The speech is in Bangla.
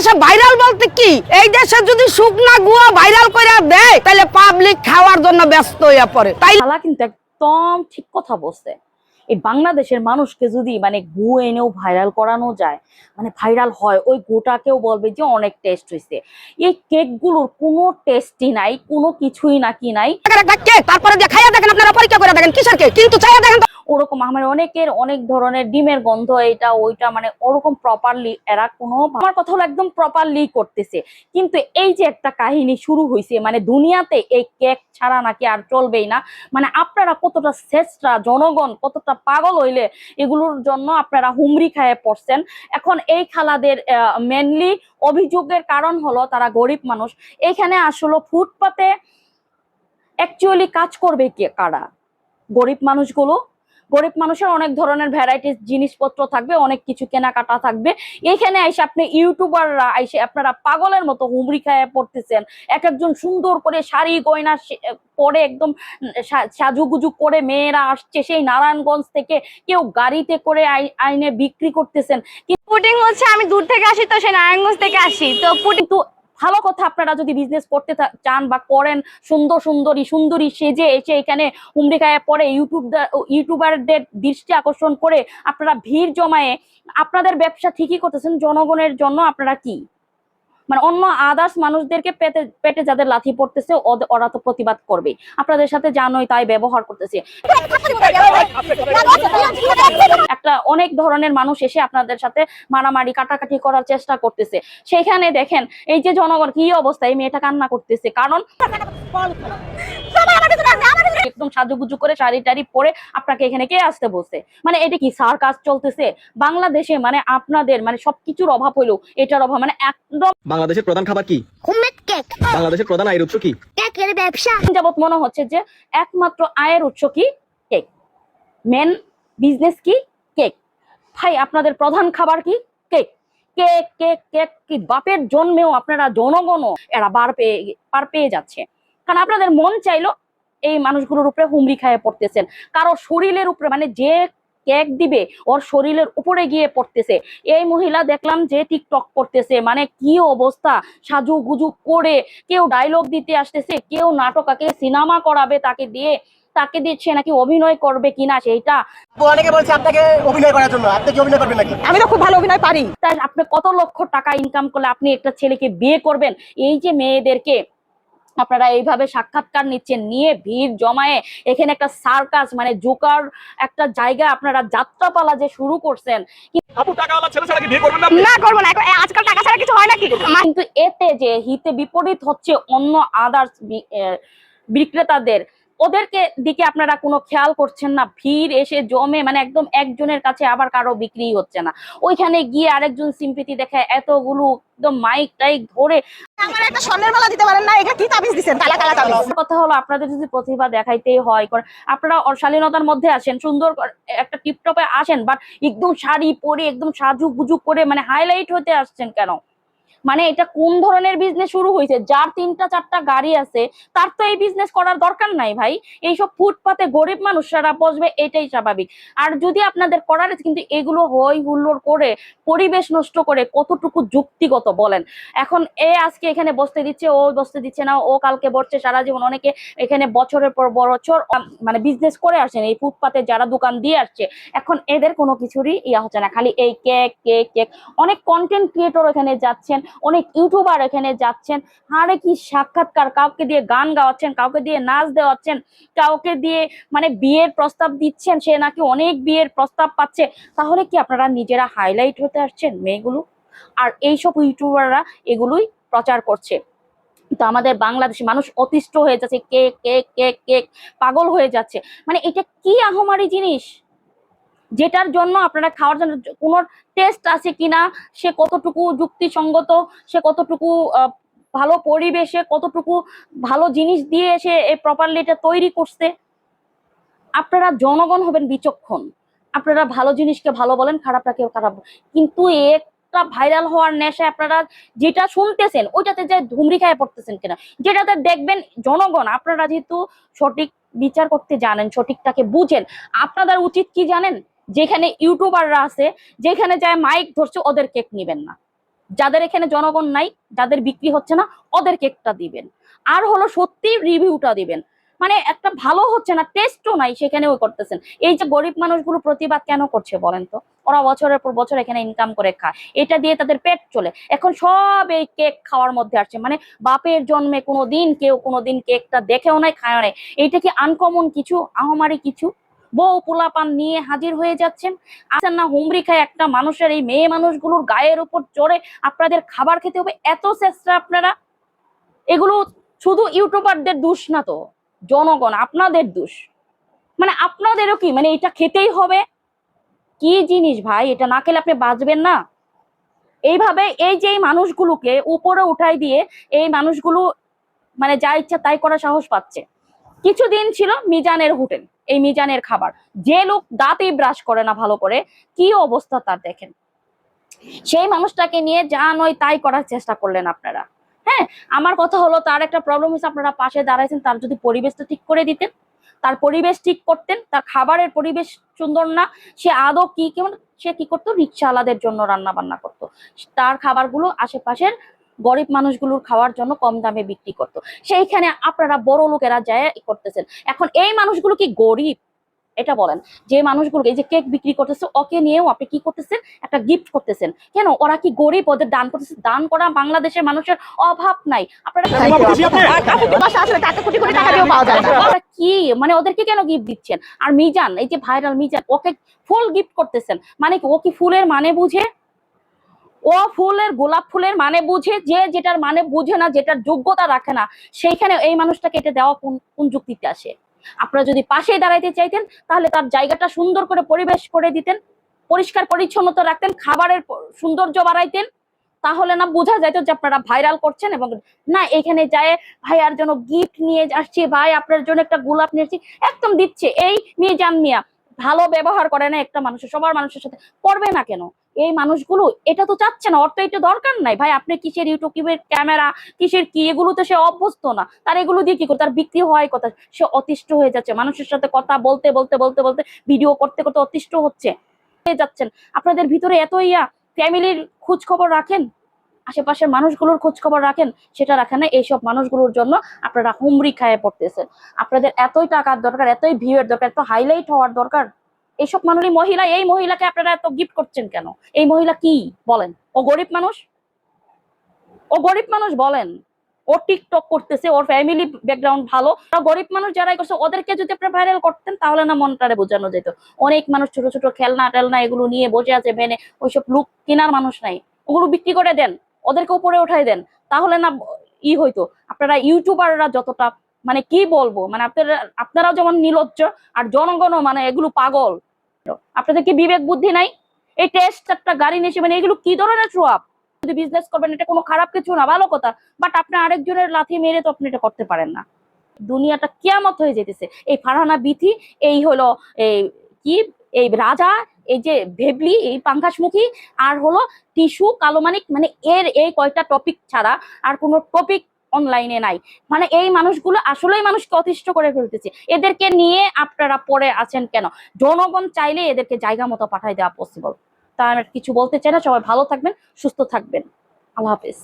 দেশে ভাইরাল বলতে কি? এই দেশে যদি শুকনা গুয়া ভাইরাল করে দেয় তাহলে পাবলিক খাওয়ার জন্য ব্যস্ত হয়ে পড়ে। তাই কিন্তু একদম ঠিক কথা বলছে। এই বাংলাদেশের মানুষকে যদি মানে গু এনেও ভাইরাল করানো যায় মানে ভাইরাল হয় ওই গুটাকেও বলবে যে অনেক টেস্ট হয়েছে এই কেকগুলোর কোনো টেস্টই নাই কোনো কিছুই নাকি নাই। তারপরে দেখাইয়া দেখেন আপনারা পরীক্ষা করে দেখেন কিসের কেক কিন্তু চাইয়া দেখেন ওরকম আমার অনেকের অনেক ধরনের ডিমের গন্ধ, এটা, ওইটা মানে ওরকম প্রপারলি এরা কোনো আমার কথা হলো একদম প্রপারলি করতেছে। কিন্তু এই যে একটা কাহিনী শুরু হয়েছে মানে দুনিয়াতে এই কেক ছাড়া নাকি আর চলবেই না মানে আপনারা কতটা শ্রেষ্ঠরা জনগণ, কতটা পাগল হইলে এগুলোর জন্য আপনারা হুমরি খায়ে পড়ছেন। এখন এই খালাদের মেনলি অভিযোগের কারণ হলো তারা গরিব মানুষ। এখানে আসলে ফুটপাতে অ্যাকচুয়ালি কাজ করবে কে, কারা? গরিব মানুষগুলো গরিব মানুষের অনেক ধরনের ভ্যারাইটিস জিনিসপত্র থাকবে অনেক কিছু কেনাকাটা থাকবে। এখানে এসে আপনি ইউটিউবাররা এসে আপনারা পাগলের মতো হুমরি খায় পড়তেছেন। এক একজন সুন্দর করে শাড়ি গয়না পরে একদম সাজুগুজু করে মেয়েরা আসছে সেই নারায়ণগঞ্জ থেকে কেউ গাড়িতে করে আই- আইনে বিক্রি করতেছেন। পুডিং হচ্ছে আমি দূর থেকে আসি তো সে নারায়ণগঞ্জ থেকে আসি। তো পুডিং কিন্তু ভালো কথা আপনারা যদি বিজনেস করতে চান বা করেন, সুন্দর সুন্দরী সুন্দরী সেজে এসে এখানে হুমড়ি খায় পরে ইউটিউব ইউটিউবারদের দৃষ্টি আকর্ষণ করে আপনারা ভিড় জমায়ে, আপনাদের ব্যবসা ঠিকই করতেছেন, জনগণের জন্য আপনারা কি? মানে অন্য আদার্স মানুষদেরকে পেটে পেটে যাদের লাথি পড়তেছে ওরা তো প্রতিবাদ করবে আপনাদের সাথে জানোই তাই ব্যবহার করতেছে। একটা অনেক ধরনের মানুষ এসে আপনাদের সাথে মারামারি কাটাকাটি করার চেষ্টা করতেছে। সেখানে দেখেন এই যে জনগণ কি অবস্থা এই মেয়েটা কান্না করতেছে। কারণ একদম সাজুগুজু করে শাড়ি টাড়ি পরে আপনাকে এখানে কে আসতে বলছে? মানে এটা কি সার্কাস চলতেছে? বাংলাদেশে মানে আপনাদের মানে সবকিছুর অভাব হইল এটার অভাব মানে একদম বাংলাদেশের প্রধান খাবার কি? কেক। বাংলাদেশের প্রধান আয়ের উৎস কি? কেকের ব্যবসা। যাবত মনে হচ্ছে যে একমাত্র আয়ের উৎস কি? কেক। মেন বিজনেস কি? ভাই, আপনাদের প্রধান খাবার কি? কেক। কেক কেক কেক কি বাপের জন্মেও আপনারা জনগণও এরা বার পেয়ে, পার পেয়ে যাচ্ছে। কারণ আপনাদের মন চাইলো এই মানুষগুলোর উপরে হুমড়ি খায় পড়তেছেন। কারও শরীরের উপরে মানে যে কেক দিবে, ওর শরীরের উপরে গিয়ে পড়তেছে। এই মহিলা দেখলাম যে টিকটক করতেছে মানে কি অবস্থা সাজু গুজু করে, কেউ ডায়লগ দিতে আসতেছে, কেউ নাটক আঁকে, সিনেমা করাবে তাকে দিয়ে। তাকে দিচ্ছে নাকি অভিনয় করবে কিনা সেইটা অনেকে বলছে আপনাকে অভিনয় করার জন্য আপনি কি অভিনয় করবেন নাকি? আমি তো খুব ভালো অভিনয় পারি। তাই আপনি কত লক্ষ টাকা ইনকাম করলে আপনি একটা ছেলেকে বিয়ে করবেন? এই যে মেয়েদেরকে আপনারা এইভাবে সাক্ষাৎকার নিচ্ছেন নিয়ে ভিড় জমায়ে এখানে একটা সার্কাস মানে জোকার একটা জায়গা আপনারা যাত্রাপালা যে শুরু করছেন। আপু টাকাওয়ালা ছেলে ছাড়া কি বিয়ে করবেন না আপনি? না করব না। এখন- এ, আজকাল টাকা ছাড়া কিছু হয় নাকি? কিন্তু এতে যে হিতে বিপরীত হচ্ছে অন্য আদার্স বিক্রেতাদের ওদেরকে দিকে আপনারা কোনো খেয়াল করছেন না ভিড় এসে জমে মানে একদম একজনের কাছে আবার কারও বিক্রি হচ্ছে না। ওইখানে গিয়ে আরেকজন সিম্পিতি দেখে এতগুলো একদম মাইক টাইক ধরে আমার একটা স্বর্ণের মালা দিতে পারেন না এটা কি তাবিজ দিবেন কালা কালা তাবিজ। কথা হলো আপনাদের যদি প্রতিভা দেখাইতেই হয় আপনারা অশালীনতার মধ্যে আসেন সুন্দর একটা টিপটপে আসেন বাট একদম শাড়ি পরে একদম সাজু গুজু করে মানে হাইলাইট হতে আসছেন কেন? মানে এটা কোন ধরনের বিজনেস শুরু হয়েছে? যার তিনটা চারটা গাড়ি আছে, তার তো এই বিজনেস করার দরকার নাই ভাই। এইসব ফুটপাতে গরিব মানুষরা বসবে, এটাই স্বাভাবিক। আর যদি আপনাদের করার কিন্তু এগুলো হই হুল্লোড় করে পরিবেশ নষ্ট করে কতটুকু যুক্তিগত বলেন? এখন এ আজকে এখানে বসতে দিচ্ছে, ও বসতে দিচ্ছে না, ও কালকে বসছে, সারা জীবন অনেকে এখানে বছরের পর বছর মানে বিজনেস করে আসেন, এই ফুটপাতে যারা দোকান দিয়ে আসছে। এখন এদের কোনো কিছুরই ইয়া হচ্ছে না, খালি এই কেক কেক কেক অনেক কন্টেন্ট ক্রিয়েটর এখানে যাচ্ছেন অনেক ইউটিউবার এখানে যাচ্ছেন আরে কি সাক্ষাৎকার, কাউকে দিয়ে গান গাওয়াচ্ছেন, কাউকে দিয়ে নাচ দেওয়াচ্ছেন, কাউকে দিয়ে মানে বিয়ের প্রস্তাব দিচ্ছেন, সে নাকি অনেক বিয়ের প্রস্তাব পাচ্ছে, তাহলে কি আপনারা নিজেরা হাইলাইট হতে আসছেন মেয়েগুলো? আর এইসব ইউটিউবাররা এগুলোই প্রচার করছে। তো আমাদের বাংলাদেশি মানুষ অতিষ্ঠ হয়ে যাচ্ছে, কেক কেক কেক কেক, পাগল হয়ে যাচ্ছে। মানে এটা কি আহমারি জিনিস? যেটার জন্য আপনারা খাওয়ার জন্য কোনো টেস্ট আছে কিনা, সে কতটুকু যুক্তিসঙ্গত, সে কতটুকু ভালো পরিবেশে, কতটুকু ভালো জিনিস দিয়ে সে প্রপারলি এটা তৈরি করছে? আপনারা জনগণ হবেন বিচক্ষণ। আপনারা ভালো জিনিসকে ভালো বলেন খারাপটাকে খারাপ কিন্তু একটা ভাইরাল হওয়ার নেশায় আপনারা যেটা শুনতেছেন, ওইটাতে যে ধুমরি খায় পড়তেছেন কিনা, যেটাতে দেখবেন জনগণ, আপনারা যেহেতু সঠিক বিচার করতে জানেন, সঠিকটাকে বুঝেন, আপনাদের উচিত কি জানেন? যেখানে ইউটিউবাররা আছে, যেখানে যায় মাইক ধরছে, ওদের কেক নিবেন না। যাদের এখানে জনগণ নাই, যাদের বিক্রি হচ্ছে না, ওদের কেকটা দিবেন। আর হলো সত্যি রিভিউটা দিবেন। মানে একটা ভালো হচ্ছে না, টেস্টও নাই সেখানে ওই করতেছেন। এই যে গরিব মানুষগুলো প্রতিবাদ কেন করছে বলেন তো? ওরা বছরের পর বছর এখানে ইনকাম করে খায়। এটা দিয়ে তাদের পেট চলে। এখন সব এই কেক খাওয়ার মধ্যে আসছে। মানে বাপের জন্মে কোনো দিন কেউ কোনো দিন কেকটা দেখেও নাই, খায়ও নাই। এইটা কি আনকমন কিছু? আহমারি কিছু? বউ পোলাপান নিয়ে হাজির হয়ে যাচ্ছেন। আছেন না হুমরি খায় একটা মানুষের, এই মেয়ে মানুষগুলোর গায়ের উপর চড়ে আপনাদের খাবার খেতে হবে? এত চেষ্টা আপনারা? এগুলো শুধু ইউটিউবারদের দোষ না তো, জনগণ, আপনাদের দোষ। মানে আপনাদেরও কি? মানে এটা খেতেই হবে? কি জিনিস ভাই? এটা না খেলে আপনি বাঁচবেন না। এইভাবে এই যে মানুষগুলোকে উপরে উঠাই দিয়ে এই মানুষগুলো মানে যা ইচ্ছা তাই করার সাহস পাচ্ছে। কিছুদিন ছিল মিজানের হোটেল। এই মিজানের খাবার। যে লোক দাঁতই ব্রাশ করে না ভালো করে, কি অবস্থা তার দেখেন। সেই মানুষটাকে নিয়ে যা নয় তাই করার চেষ্টা করলেন আপনারা। হ্যাঁ আমার কথা হলো তার একটা প্রবলেম হচ্ছে আপনারা পাশে দাঁড়াইছেন, তার যদি পরিবেশটা ঠিক করে দিতেন, তার পরিবেশ ঠিক করতেন, তার খাবারের পরিবেশ সুন্দর না, সে আদৌ কি কেমন, সে কি করতো? রিক্সাওয়ালাদের জন্য রান্না বান্না করতো। তার খাবারগুলো আশেপাশের গরিব মানুষগুলোর খাওয়ার জন্য কম দামে বিক্রি করতো। সেইখানে আপনারা বড় লোকেরা যায় করতেছেন। এখন এই মানুষগুলো কি গরিব? এটা বলেন। যে মানুষগুলো এই যে কেক বিক্রি করতেছে ওকে নিয়েও আপনি কি করতেছেন? একটা গিফট করতেছেন। কেন? ওরা কি গরিব? ওদের দান করতেছে। দান করা বাংলাদেশের মানুষের অভাব নাই। আপনারা কি মানে ওদেরকে কেন গিফট দিচ্ছেন? আর মিজান এই যে ভাইরাল মিজান ওকে ফুল গিফট করতেছেন। মানে কি ও কি ফুলের মানে বুঝে? ও ফুলের, গোলাপ ফুলের মানে বুঝে, যে যেটার মানে বুঝে না, যেটার যোগ্যতা রাখে না, সেইখানে এই মানুষটাকে এটা দেওয়া কোন কোন যুক্তিতে আসে? আপনারা যদি পাশে দাঁড়াইতে চাইতেন, তাহলে তার জায়গাটা সুন্দর করে পরিবেশ করে দিতেন, পরিষ্কার পরিচ্ছন্নতা রাখতেন, খাবারের সৌন্দর্য বাড়াইতেন, তাহলে না বোঝা যাইত যে আপনারা ভাইরাল করছেন এবং না এখানে যায়, ভাইয়ার জন্য গিফট নিয়ে আসছি, ভাই আপনার জন্য একটা গোলাপ নিয়ে আসছি, একদম দিচ্ছে। এই মেয়ে জান মিয়া ভালো ব্যবহার করে না একটা মানুষের, সবার মানুষের সাথে করবে না কেন? এই মানুষগুলো এটা তো চাচ্ছে না তো এটা দরকার নাই। ভাই, আপনি কিসের ইউটিউবের ক্যামেরা কিসের কি এগুলো তো সে অভ্যস্ত না। তার এগুলো দিয়ে কি করে? তার বিক্রি হয় কথা সে অতিষ্ঠ হয়ে যাচ্ছে। মানুষের সাথে কথা বলতে বলতে বলতে বলতে ভিডিও করতে করতে অতিষ্ঠ হচ্ছে। হয়ে যাচ্ছেন। আপনাদের ভিতরে এত ইয়া ফ্যামিলির খোঁজ খবর রাখেন? আশেপাশের মানুষগুলোর খোঁজ খবর রাখেন, সেটা রাখেন না। এইসব মানুষগুলোর জন্য আপনারা হুমড়ি খায় পড়তেছেন। আপনাদের এতই টাকার দরকার, এতই ভিউয়ের দরকার, এত হাইলাইট হওয়ার দরকার। এইসব মানুষই মহিলা, এই মহিলাকে আপনারা এত গিফট করছেন কেন? এই মহিলা কি বলেন? ও গরিব মানুষ? ও গরিব মানুষ বলেন। ও টিকটক করতেছে, ওর ফ্যামিলি ব্যাকগ্রাউন্ড ভালো। গরিব মানুষ যারাই করছে, ওদেরকে যদি আপনি ভাইরাল করতেন, তাহলে না মনটারে বোঝানো যেত। অনেক মানুষ ছোট ছোট খেলনা টেলনা এগুলো নিয়ে বসে আছে ভেনে ওইসব লুক কেনার মানুষ নাই। ওগুলো বিক্রি করে দেন। ওদেরকে উপরে উঠাই দেন, তাহলে না ই হইতো। আপনারা ইউটিউবাররা যতটা মানে কি বলব মানে আপনারা, আপনারাও যেমন নির্লজ্জ আর জনগণও মানে এগুলো পাগল। আপনাদের কি বিবেক বুদ্ধি নাই? এই টেস্ট একটা গাড়ি নিয়েছে মানে এগুলো কি ধরনের আপ যদি বিজনেস করবেন, এটা কোনো খারাপ কিছু না, ভালো কথা। বাট আপনি আরেকজনের লাথি মেরে তো আপনি এটা করতে পারেন না। দুনিয়াটা কিয়ামত হয়ে যেতেছে। এই ফারহানা বিথি, এই হলো, এই কি? এই রাজা এই যে ভেবলি, এই পাঙ্কাশমুখী আর হলো টিস্যু কালোমানিক মানে এর এই কয়টা টপিক ছাড়া আর কোনো টপিক অনলাইনে নাই। মানে এই মানুষগুলো আসলেই মানুষকে অতিষ্ঠ করে ফেলতেছে। এদেরকে নিয়ে আপনারা পড়ে আছেন কেন? জনগণ চাইলে এদেরকে জায়গা মতো পাঠাই দেওয়া পসিবল তা আমি কিছু বলতে চাই না। সবাই ভালো থাকবেন, সুস্থ থাকবেন। আল্লাহ হাফেজ।